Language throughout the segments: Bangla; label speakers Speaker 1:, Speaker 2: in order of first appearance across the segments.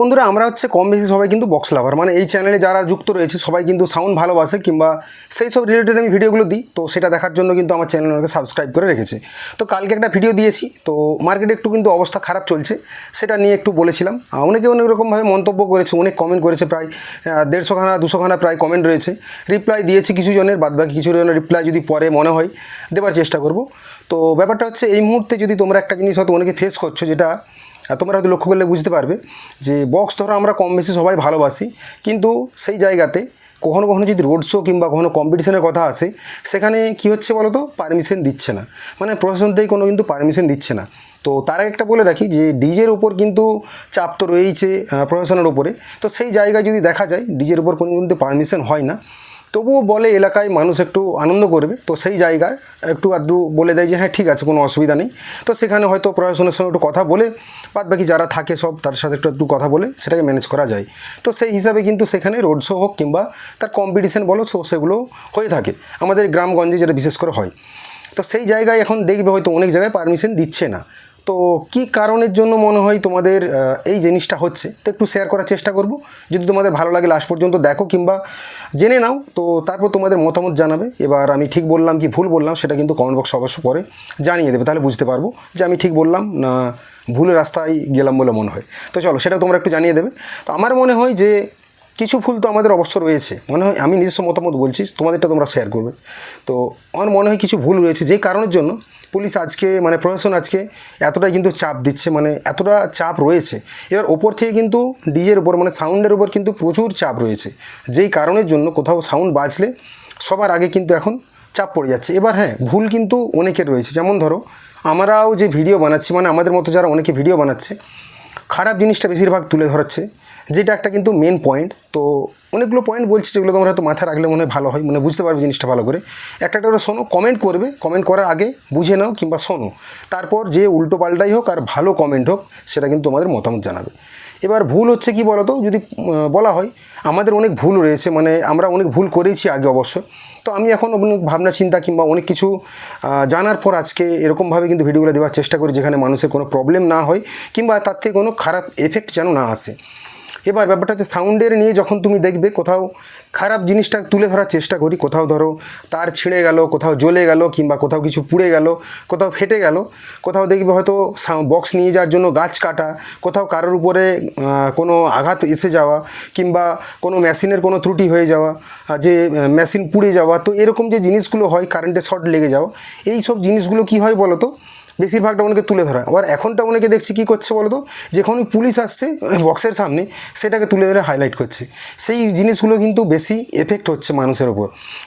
Speaker 1: বন্ধুরা, আমরা হচ্ছে কম বেশি সবাই কিন্তু বক্স লাভার মানে এই চ্যানেলে যারা যুক্ত রয়েছে, সবাই কিন্তু সাউন্ড ভালোবাসে কিংবা সেই সব রিলেটেড আমি ভিডিওগুলো দিই, তো সেটা দেখার জন্য কিন্তু আমার চ্যানেল আমাকে সাবস্ক্রাইব করে রেখেছে। তো কালকে একটা ভিডিও দিয়েছি, তো মার্কেটে একটু কিন্তু অবস্থা খারাপ চলছে, সেটা নিয়ে একটু বলেছিলাম। অনেকে অনেক রকমভাবে মন্তব্য করেছে, অনেক কমেন্ট করেছে প্রায় দেড়শোখানা, দুশোখানা প্রায় কমেন্ট রয়েছে। রিপ্লাই দিয়েছি কিছু জনের বাদ বাকি কিছু জনের রিপ্লাই যদি পরে মনে হয়, দেবার চেষ্টা করব। তো ব্যাপারটা হচ্ছে, এই মুহূর্তে যদি তোমরা একটা জিনিস হয়তো অনেকে ফেস করছ, যেটা তোমরা হয়তো লক্ষ্য করলে বুঝতে পারবে যে বক্স ধরো আমরা কম বেশি সবাই ভালোবাসি, কিন্তু সেই জায়গাতে কখনো কখনো যদি রোড শো কিংবা কখনো কম্পিটিশনের কথা আসে, সেখানে কি হচ্ছে বলো তো পারমিশন দিচ্ছে না। মানে প্রশাসন থেকে কোনো কিন্তু পারমিশন দিচ্ছে না। তো তার একটা বলে রাখি যে ডিজের উপর কিন্তু চাপ তো রয়েছে প্রশাসনের উপরে। তো সেই জায়গায় যদি দেখা যায়, ডিজের উপর কোনো কিন্তু পারমিশন হয় না। তবুও বলে এলাকায় মানুষ একটু আনন্দ করবে। তো সেই জায়গায় একটু আধটু বলে দেয় যে হ্যাঁ ঠিক আছে, কোনো অসুবিধা নেই। তো সেখানে হয়তো প্রশাসনের সঙ্গে একটু কথা বলে, বাদ বাকি যারা থাকে সব তার সাথে একটু একটু কথা বলে সেটাকে ম্যানেজ করা যায়। তো সেই হিসাবে কিন্তু সেখানে রোড শো হোক কিংবা তার কম্পিটিশন বলো শো সেগুলো হয়ে থাকে। আমাদের গ্রামগঞ্জে যেটা বিশেষ করে হয়। তো সেই জায়গায় এখন দেখবে হয়তো অনেক জায়গায় পারমিশন দিচ্ছে না। তো কি কারণের জন্য মনে হয় তোমাদের এই জিনিসটা হচ্ছে? তো একটু শেয়ার করার চেষ্টা করব। যদি তোমাদের ভালো লাগে লাস্ট পর্যন্ত দেখো কিংবা জেনে নাও, তো তারপর তোমাদের মতামত জানাবে। এবার আমি ঠিক বললাম কি ভুল বললাম, সেটা কিন্তু কমেন্ট বক্স অবশ্য পরে জানিয়ে দেবে, তাহলে বুঝতে পারব যে আমি ঠিক বললাম না ভুলের রাস্তায় গেলাম বলে মনে হয়। তো চলো, সেটা তোমরা একটু জানিয়ে দেবে। তো আমার মনে হয় যে কিছু ভুল তো আমাদের অবশ্য রয়েছে। মনে হয় আমি নিজস্ব মতামত বলছি, তোমাদেরটা তোমরা শেয়ার করবে। তো আমার মনে হয় কিছু ভুল রয়েছে যেই কারণের জন্য পুলিশ আজকে মানে প্রশাসন আজকে এতটাই কিন্তু চাপ দিচ্ছে মানে এতটা চাপ রয়েছে। এবার ওপর থেকে কিন্তু ডিজের ওপর মানে সাউন্ডের উপর কিন্তু প্রচুর চাপ রয়েছে। যেই কারণের জন্য কোথাও সাউন্ড বাজলে সবার আগে কিন্তু এখন চাপ পড়ে যাচ্ছে। এবার হ্যাঁ ভুল কিন্তু অনেকের রয়েছে। যেমন ধরো, আমরাও যে ভিডিও বানাচ্ছি মানে আমাদের মতো যারা অনেকে ভিডিও বানাচ্ছে, খারাপ জিনিসটা বেশিরভাগ তুলে ধরাচ্ছে। যেটা একটা কিন্তু মেন পয়েন্ট তো অনেকগুলো পয়েন্ট বলছি যেগুলো তোমরা হয়তো মাথায় রাখলে মনে হয় ভালো হয় মানে বুঝতে পারবে জিনিসটা ভালো করে। একটা একটা করে শোনো কমেন্ট করবে কমেন্ট করার আগে বুঝে নাও কিংবা শোনো। তারপর যে উল্টো পাল্টাই হোক আর ভালো কমেন্ট হোক, সেটা কিন্তু তোমাদের মতামত জানাবে। এবার ভুল হচ্ছে কি বলো তো যদি বলা হয়, আমাদের অনেক ভুল রয়েছে মানে আমরা অনেক ভুল করেছি আগে অবশ্য। তো আমি এখন অনেক ভাবনা চিন্তা কিংবা অনেক কিছু জানার পর আজকে এরকমভাবে কিন্তু ভিডিওগুলো দেওয়ার চেষ্টা করি, যেখানে মানুষের কোনো প্রবলেম না হয়, কিংবা তার থেকে কোনো খারাপ এফেক্ট যেন না আসে। এবার ব্যাপারটা হচ্ছে সাউন্ডের নিয়ে যখন তুমি দেখবে কোথাও খারাপ জিনিসটা তুলে ধরার চেষ্টা করি, কোথাও ধরো তার ছিঁড়ে গেল, কোথাও জ্বলে গেল কিংবা কোথাও কিছু পুড়ে গেল, কোথাও ফেটে গেল, কোথাও দেখবে হয়তো বক্স নিয়ে যাওয়ার জন্য গাছ কাটা, কোথাও কারোর উপরে কোনো আঘাত এসে যাওয়া কিংবা কোনো মেশিনের কোনো ত্রুটি হয়ে যাওয়া যে মেশিন পুড়ে যাওয়া, তো এরকম যে জিনিসগুলো হয় কারেন্টে শর্ট লেগে যাওয়া এই সব জিনিসগুলো কি হয় বলো তো বেশিরভাগটা অনেকে তুলে ধরা। আবার এখনটা অনেকে দেখছি কী করছে বলো তো যখনই পুলিশ আসছে, বক্সের সামনে, সেটাকে তুলে ধরে হাইলাইট করছে। সেই জিনিসগুলো কিন্তু বেশি এফেক্ট হচ্ছে মানুষের ওপর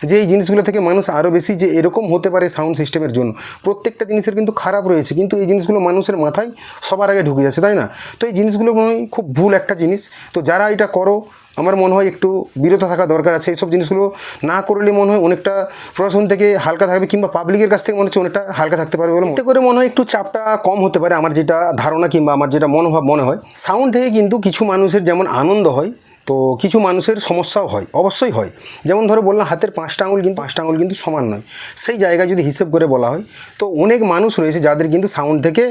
Speaker 1: যে এই জিনিসগুলো থেকে মানুষ আরও বেশি যে এরকম হতে পারে সাউন্ড সিস্টেমের জন্য। প্রত্যেকটা জিনিসের কিন্তু খারাপ রয়েছে, কিন্তু এই জিনিসগুলো মানুষের মাথায় সবার আগে ঢুকে যাচ্ছে, তাই না? তো এই জিনিসগুলো হয় খুব ভুল একটা জিনিস। তো যারা এটা করো আমার মনে হয় একটু বিরত থাকা দরকার আছে। এইসব জিনিসগুলো না করলে মনে হয় অনেকটা প্রশাসন থেকে হালকা থাকবে কিংবা পাবলিকের কাছ থেকে মনে হচ্ছে অনেকটা হালকা থাকতে পারবে বলে করে মনে হয় একটু চাপটা কম হতে পারে আমার যেটা ধারণা কিংবা আমার যেটা মনোভাব মনে হয়। সাউন্ড থেকে কিন্তু কিছু মানুষের যেমন আনন্দ হয়, তো কিছু মানুষের সমস্যাও হয়, অবশ্যই হয়। যেমন ধরো বললাম, হাতের পাঁচটা আঙুল কিন্তু পাঁচটা আঙুল কিন্তু সমান নয়। সেই জায়গায় যদি হিসেব করে বলা হয়, তো অনেক মানুষ রয়েছে যাদের কিন্তু সাউন্ড থেকে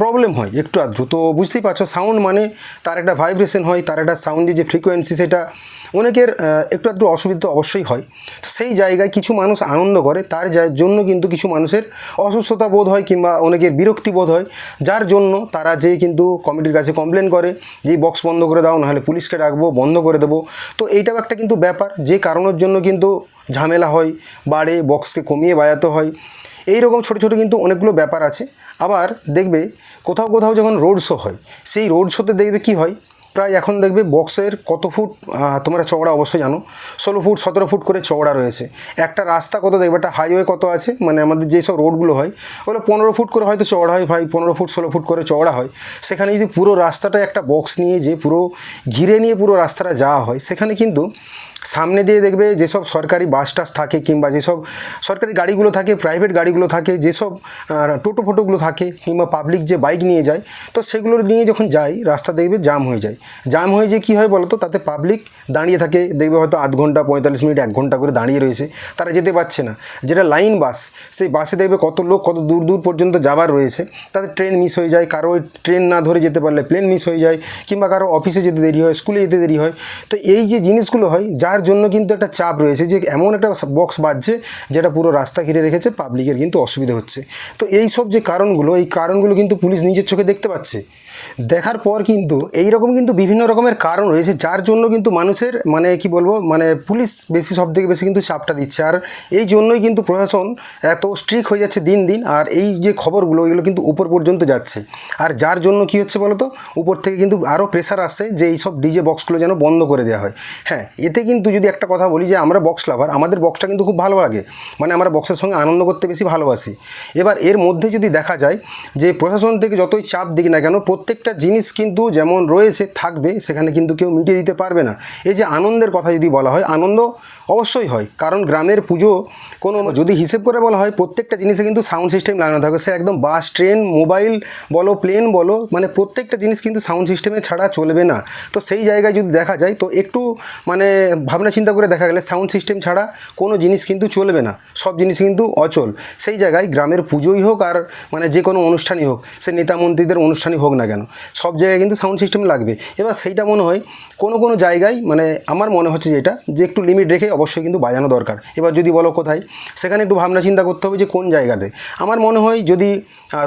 Speaker 1: প্রবলেম হয়। একটু আধটু তো বুঝতেই পারছ সাউন্ড মানে তার একটা ভাইব্রেশন হয়, তার একটা সাউন্ডের যে ফ্রিকোয়েন্সি সেটা অনেকের একটু আধটু অসুবিধা অবশ্যই হয়। তো সেই জায়গায় কিছু মানুষ আনন্দ করে, তার জন্য কিন্তু কিছু মানুষের অসুস্থতা বোধ হয় কিংবা অনেকের বিরক্তি বোধ হয়। যার জন্য তারা যে কিন্তু কমিটির কাছে কমপ্লেন করে, যে বক্স বন্ধ করে দাও, নাহলে পুলিশকে ডাকবো, বন্ধ করে দেবো। তো এইটাও একটা কিন্তু ব্যাপার, যে কারণের জন্য কিন্তু ঝামেলা হয়, বাড়ে বক্সকে কমিয়ে বাজাতে হয়। এই রকম ছোটো ছোটো কিন্তু অনেকগুলো ব্যাপার আছে। আবার দেখবে কোথাও কোথাও যখন রোড শো হয়, সেই রোড শোতে দেখবে কি হয়? প্রায় এখন দেখবে বক্সের কত ফুট তোমরা চওড়া অবশ্যই জানো, ষোলো ফুট, সতেরো ফুট করে চওড়া রয়েছে। একটা রাস্তা কত দেখবে, একটা হাইওয়ে কত আছে? মানে আমাদের যেসব রোডগুলো হয়, ওগুলো পনেরো ফুট করে হয়তো চওড়া হয় ভাই, পনেরো ফুট, ষোলো ফুট করে চওড়া হয়। সেখানে যদি পুরো রাস্তাটা একটা বক্স নিয়ে যে পুরো ঘিরে নিয়ে পুরো রাস্তাটা যাওয়া হয়, সেখানে কিন্তু সামনে দিয়ে দেখবে যেসব সরকারি বাস টাস থাকে কিংবা যেসব সরকারি গাড়িগুলো থাকে প্রাইভেট গাড়িগুলো থাকে, যেসব টোটো ফোটোগুলো থাকে কিংবা পাবলিক যে বাইক নিয়ে যায়, তো সেগুলো নিয়ে যখন যাই রাস্তা দেখবে জাম হয়ে যায়। জাম হয়ে যে কী হয় বলো তো তাতে পাবলিক দাঁড়িয়ে থাকে, দেখবে হয়তো আধ ঘণ্টা, পঁয়তাল্লিশ মিনিট, এক ঘণ্টা করে দাঁড়িয়ে রয়েছে। তারা যেতে পারছে না। যেটা লাইন বাস সেই বাসে দেখবে কত লোক, কত দূর দূর পর্যন্ত যাবার রয়েছে। তাদের ট্রেন মিস হয়ে যায়, কারও ট্রেন না ধরে যেতে পারলে প্লেন মিস হয়ে যায়, কিংবা কারও অফিসে যেতে দেরি হয় স্কুলে যেতে দেরি হয়। তো এই যে জিনিসগুলো হয়, যার জন্য কিন্তু একটা চাপ রয়েছে যে এমন একটা বক্স বাজছে যেটা পুরো রাস্তা ঘিরে রেখেছে পাবলিকের কিন্তু অসুবিধা হচ্ছে। তো এই সব যে কারণগুলো, এই কারণগুলো কিন্তু পুলিশ নিজের চোখে দেখতে পাচ্ছে। দেখার পর কিন্তু এই রকম কিন্তু বিভিন্ন রকমের কারণ রয়েছে, যার জন্য কিন্তু মানুষের মানে কি বলব মানে পুলিশ বেশি সব থেকে বেশি কিন্তু চাপটা দিচ্ছে। আর এই জন্যই কিন্তু প্রশাসন এত স্ট্রিক হয়ে যাচ্ছে দিন দিন, আর এই যে খবরগুলো, এগুলো কিন্তু উপর পর্যন্ত যাচ্ছে। আর যার জন্য কি হচ্ছে বলো তো উপর থেকে কিন্তু আরও প্রেশার আসছে যে এই সব ডিজে বক্সগুলো যেন বন্ধ করে দেওয়া হয়। হ্যাঁ এতে কিন্তু যদি একটা কথা বলি যে আমরা বক্স লাভার আমাদের বক্সটা কিন্তু খুব ভালো লাগে। মানে আমরা বক্সের সঙ্গে আনন্দ করতে বেশি ভালোবাসি। এবার এর মধ্যে যদি দেখা যায় যে প্রশাসন থেকে যতই চাপ দিক না কেন, প্রত্যেকটা জিনিস কিন্তু যেমন রয়েছে, থাকবে, সেখানে কিন্তু কেউ মিটিয়ে দিতে পারবে না। এই যে আনন্দের কথা যদি বলা হয়, আনন্দ অবশ্যই হয়। কারণ গ্রামের পুজো কোনো যদি হিসেব করে বলা হয়, প্রত্যেকটা জিনিসে কিন্তু সাউন্ড সিস্টেম লাগানো থাকে। সে একদম বাস ট্রেন মোবাইল বলো প্লেন বলো মানে প্রত্যেকটা জিনিস কিন্তু সাউন্ড সিস্টেমে ছাড়া চলবে না। তো সেই জায়গায় যদি দেখা যায়, তো একটু মানে ভাবনা চিন্তা করে দেখা গেলে সাউন্ড সিস্টেম ছাড়া কোনো জিনিস কিন্তু চলবে না। সব জিনিস কিন্তু অচল। সেই জায়গায় গ্রামের পুজোই হোক আর মানে যে কোনো অনুষ্ঠানই হোক, সে নেতা মন্ত্রীদের অনুষ্ঠানই হোক না কেন, সব জায়গায় কিন্তু সাউন্ড সিস্টেম লাগবে। এবার সেইটা মনে হয়, কোনো কোনো জায়গায় মানে আমার মনে হচ্ছে যেটা যে একটু লিমিট রেখে অবশ্যই কিন্তু বাজানো দরকার। এবার যদি বলো কোথায়, সেখানে একটু ভাবনা চিন্তা করতে হবে যে কোন জায়গাতে। আমার মনে হয় যদি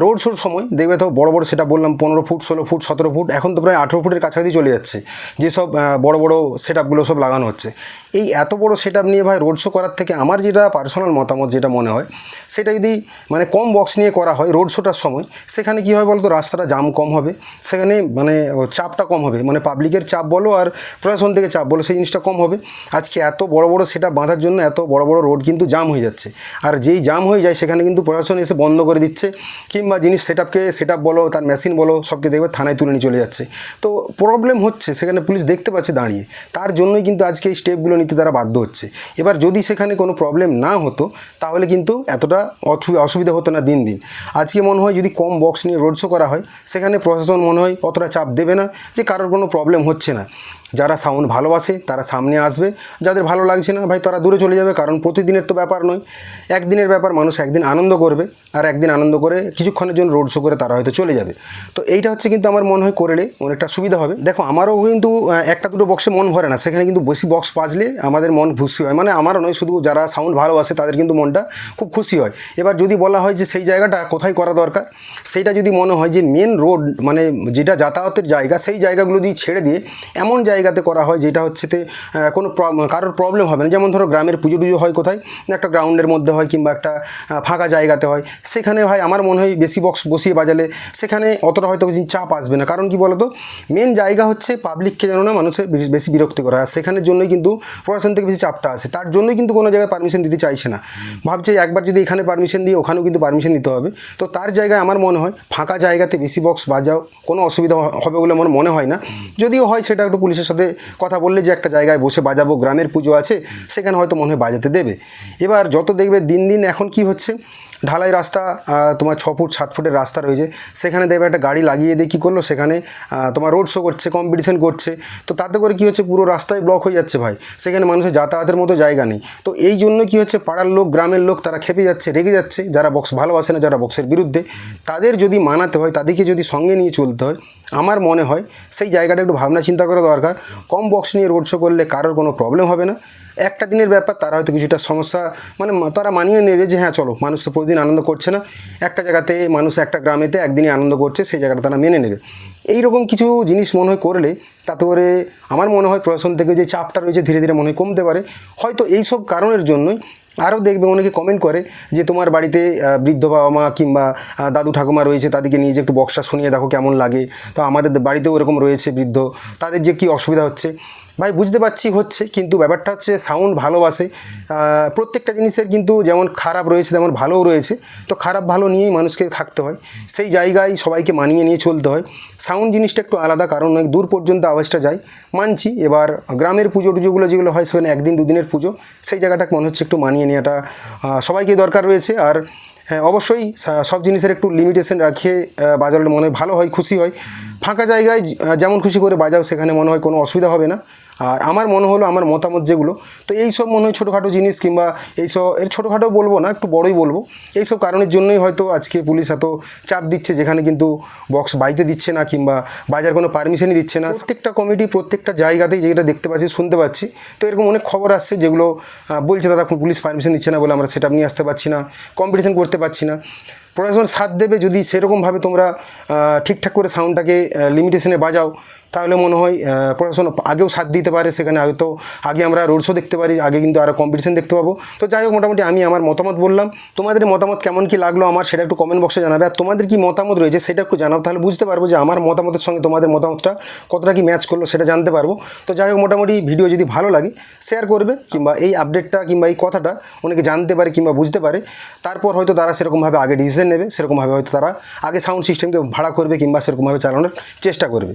Speaker 1: রোড শোর সময়, দেখবে তো বড় বড় সেটা বললাম, পনেরো ফুট, ষোলো ফুট, সতেরো ফুট, এখন তো প্রায় আঠেরো ফুটের কাছাকাছি চলে যাচ্ছে। যেসব বড়ো বড় সেট আপগুলো সব লাগানো হচ্ছে। এই এত বড় সেট নিয়ে ভাই রোড শো করার থেকে আমার যেটা পার্সোনাল মতামত যেটা মনে হয়, সেটা যদি মানে কম বক্স নিয়ে করা হয় রোড শোটার সময়, সেখানে কী হয় বলতো রাস্তাটা জাম কম হবে, সেখানে মানে চাপটা কম হবে মানে পাবলিকের চাপ বলো আর প্রশাসন থেকে চাপ বলো, সেই জিনিসটা কম হবে। আজকে এত বড় বড় সেটা বাঁধার জন্য এত বড় বড় রোড কিন্তু জাম হয়ে যাচ্ছে। আর যেই জাম হয়ে যায়, সেখানে কিন্তু প্রশাসন এসে বন্ধ করে দিচ্ছে, কিংবা জিনিস সেট আপকে সেট আপ বলো, তার মেশিন বলো, সবকে দেখবে থানায় তুলে নিয়ে চলে যাচ্ছে। তো প্রবলেম হচ্ছে, সেখানে পুলিশ দেখতে পাচ্ছে দাঁড়িয়ে। তার জন্যই কিন্তু আজকে এই স্টেপগুলো নিতে তারা বাধ্য হচ্ছে। এবার যদি সেখানে কোনো প্রবলেম না হতো, তাহলে কিন্তু এতটা অসু- অসুবিধা হতো না দিন দিন। আজকে মনে হয় যদি কম বক্স নিয়ে রোড শো করা হয়, সেখানে প্রশাসন মনে হয় অতটা চাপ দেবে না যে কারোর কোনো প্রবলেম হচ্ছে না। যারা সাউন্ড ভালোবাসে তারা সামনে আসবে। যাদের ভালো লাগছে না ভাই তারা দূরে চলে যাবে কারণ প্রতিদিনের তো ব্যাপার নয়। একদিনের ব্যাপার মানুষ একদিন আনন্দ করবে আর একদিন আনন্দ করে কিছুক্ষণের জন্য রোড শো করে তারা হয়তো চলে যাবে। তো এইটা হচ্ছে কিন্তু আমার মনে হয় করলে অনেকটা সুবিধা হবে। দেখো আমারও কিন্তু একটা দুটো বক্সে মন ভরে না, সেখানে কিন্তু বেশি বক্স বাজলে আমাদের মন খুশি হয়। মানে আমারও নয়, শুধু যারা সাউন্ড ভালোবাসে তাদের কিন্তু মনটা খুব খুশি হয়। এবার যদি বলা হয় যে সেই জায়গাটা কোথায় করা দরকার সেইটা যদি মনে হয় যে মেন রোড মানে যেটা যাতায়াতের জায়গা, সেই জায়গাগুলো যদি ছেড়ে দিয়ে এমন জায়গাতে করা হয় যেটা হচ্ছে তে, কোনো কারোর প্রবলেম হবে না। যেমন ধরো গ্রামের পুজো টুজো হয় কোথায় একটা গ্রাউন্ডের মধ্যে হয় কিংবা একটা ফাঁকা জায়গাতে হয়। সেখানে ভাই আমার মনে হয় বেশি বক্স বসিয়ে বাজালে সেখানে অতটা হয়তো কিছু চাপ আসবে না। কারণ কি বলতো মেন জায়গা হচ্ছে পাবলিককে যেন না মানুষের বেশি- বিরক্ত করা। আর সেখানের জন্যই কিন্তু প্রশাসন থেকে বেশি চাপটা আসে। তার জন্যই কিন্তু কোনো জায়গায় পারমিশন দিতে চাইছে না। ভাবছে একবার যদি এখানে পারমিশন দিই ওখানেও কিন্তু পারমিশন দিতে হবে। তো তার জায়গায় আমার মনে হয় ফাঁকা জায়গাতে বেশি বক্স বাজাও কোনো অসুবিধা হবে বলে আমার মনে হয় না। যদিও হয় সেটা একটু পুলিশের সাথে কথা বললে যে একটা জায়গায় বসে বাজাবো, গ্রামের পুজো আছে, সেখানে হয়তো মনে হয় বাজাতে দেবে। এবার যত দেখবে দিন দিন এখন কি হচ্ছে, ঢালাই রাস্তা তোমার ছ ফুট, সাত ফুটের রাস্তা রয়েছে। সেখানে দেখবে একটা গাড়ি লাগিয়ে দিয়ে কী করল, সেখানে তোমার রোড শো করছে কম্পিটিশন করছে। তো তাতে করে কী হচ্ছে, পুরো রাস্তায় ব্লক হয়ে যাচ্ছে ভাই। সেখানে মানুষের যাতায়াতের মতো জায়গা নেই। তো এই জন্য কী হচ্ছে, পাড়ার লোক, গ্রামের লোক তারা খেপে যাচ্ছে, রেগে যাচ্ছে। যারা বক্স ভালোবাসে না, যারা বক্সের বিরুদ্ধে, তাদের যদি মানাতে হয়, তাদেরকে যদি সঙ্গে নিয়ে চলতে হয় আমার মনে হয় সেই জায়গাটা একটু ভাবনা চিন্তা করা দরকার। কম বক্স নিয়ে রোড শো করলে কারোর কোনো প্রবলেম হবে না। একটা দিনের ব্যাপার, তারা হয়তো কিছুটা সমস্যা মানে তারা মানিয়ে নেবে যে হ্যাঁ চলো, মানুষ তো প্রতিদিন আনন্দ করছে না। একটা জায়গাতে মানুষ একটা গ্রামেতে একদিনই আনন্দ করছে, সেই জায়গাটা তারা মেনে নেবে। এই রকম কিছু জিনিস মনে হয় করলে তাতে করে আমার মনে হয় প্রশাসন থেকে যে চাপটা রয়েছে ধীরে ধীরে মনে হয় কমতে পারে। হয়তো এই সব কারণের জন্যই আরও দেখবে, অনেকে কমেন্ট করে যে তোমার বাড়িতে বৃদ্ধ বাবা মা কিংবা দাদু ঠাকুমা রয়েছে, তাদেরকে নিয়ে যে একটু বক্সা শুনিয়ে দেখো কেমন লাগে। তো আমাদের বাড়িতেও এরকম রয়েছে বৃদ্ধ। তাদের যে কী অসুবিধা হচ্ছে? ভাই বুঝতে পারছি হচ্ছে, কিন্তু ব্যাপারটা হচ্ছে সাউন্ড ভালোবাসে। প্রত্যেকটা জিনিসের কিন্তু যেমন খারাপ রয়েছে তেমন ভালোও রয়েছে। তো খারাপ ভালো নিয়েই মানুষকে থাকতে হয়। সেই জায়গায় সবাইকে মানিয়ে নিয়ে চলতে হয়। সাউন্ড জিনিসটা একটু আলাদা, কারণ অনেক দূর পর্যন্ত আওয়াজটা যায়। মানছি, এবার গ্রামের পুজো টুজোগুলো যেগুলো হয়, সেখানে একদিন দুদিনের পুজো, সেই জায়গাটাকে মনে হচ্ছে একটু মানিয়ে নেওয়াটা সবাইকে দরকার রয়েছে। আর হ্যাঁ অবশ্যই সব জিনিসের একটু লিমিটেশন রাখে বাজালে মনে হয় ভালো হয়, খুশি হয়। ফাঁকা জায়গায় যেমন খুশি করে বাজাও, সেখানে মনে হয় কোনো অসুবিধা হবে না। আর আমার মনে হলো, আমার মতামত যেগুলো, তো এই সব মনে হয় ছোটোখাটো জিনিস কিংবা এইসব, এর ছোটোখাটো বলব না, একটু বড়ই বলব। এইসব কারণের জন্যই হয়তো আজকে পুলিশ এত চাপ দিচ্ছে, যেখানে কিন্তু বক্স বাইতে দিচ্ছে না কিংবা বাজার কোনো পারমিশনই দিচ্ছে না। প্রত্যেকটা কমিটি প্রত্যেকটা জায়গাতেই যেটা দেখতে পাচ্ছি, শুনতে পাচ্ছি। তো এরকম অনেক খবর আসছে যেগুলো বলছে তারা পুলিশ পারমিশন দিচ্ছে না বলে আমরা সেটা নিয়ে আসতে পারছি না কম্পিটিশন করতে পারছি না। প্রশাসন সাথ দেবে যদি সেরকমভাবে তোমরা ঠিকঠাক করে সাউন্ডটাকে লিমিটেশনে বাজাও তাহলে মনে হয় প্রশাসন আগেও সাথ দিতে পারে, সেখানে হয়তো আগে আমরা রোড শো দেখতে পারি, আগে কিন্তু আরও কম্পিটিশন দেখতে পাবো। তো যাই হোক, মোটামুটি আমি আমার মতামত বললাম। তোমাদের মতামত কেমন কি লাগল আমার, সেটা একটু কমেন্ট বক্সে জানাবে। আর তোমাদের কি মতামত রয়েছে, সেটা একটু জানাও। তাহলে বুঝতে পারব যে আমার মতামতের সঙ্গে তোমাদের মতামতটা কতটা কি ম্যাচ করল, সেটা জানতে পারব। তো যাই হোক, মোটামুটি ভিডিও যদি ভালো লাগে শেয়ার করবে, কিংবা এই আপডেটটা কিংবা এই কথাটা অনেকে জানতে পারে, কিংবা বুঝতে পারে। তারপর হয়তো তারা সেরকমভাবে আগে ডিসিশন নেবে, সেরকমভাবে হয়তো তারা আগে সাউন্ড সিস্টেমকে ভাড়া করবে, কিংবা সেরকমভাবে চালানোর চেষ্টা করবে।